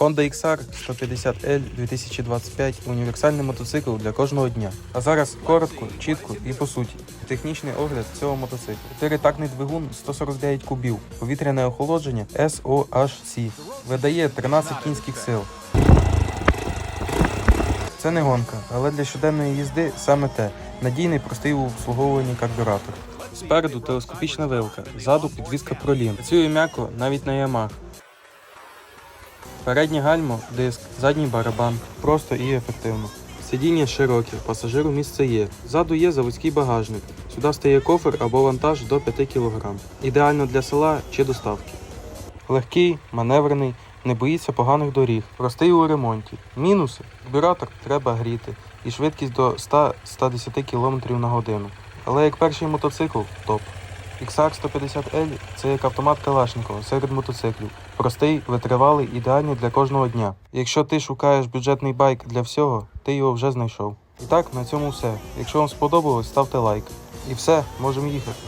Honda XR 150L 2025 універсальний мотоцикл для кожного дня. А зараз коротко, чітко і по суті. Технічний огляд цього мотоциклу. Чотиритактний двигун 149 кубів, повітряне охолодження SOHC. Видає 13 кінських сил. Це не гонка, але для щоденної їзди саме те. Надійний простий у обслуговуванні карбюратор. Спереду телескопічна вилка, ззаду підвізка пролін. Працює м'яко навіть на ямах. Переднє гальмо, диск, задній барабан. Просто і ефективно. Сидіння широке, пасажиру місце є. Ззаду є заводський багажник. Сюди стає кофер або вантаж до 5 кг. Ідеально для села чи доставки. Легкий, маневрений, не боїться поганих доріг, простий у ремонті. Мінуси карбюратор треба гріти і швидкість до 100-110 км на годину. Але як перший мотоцикл топ. XR 150L це як автомат Калашникова серед мотоциклів. Простий, витривалий, ідеальний для кожного дня. Якщо ти шукаєш бюджетний байк для всього, ти його вже знайшов. І так, на цьому все. Якщо вам сподобалось, ставте лайк. І все, можемо їхати.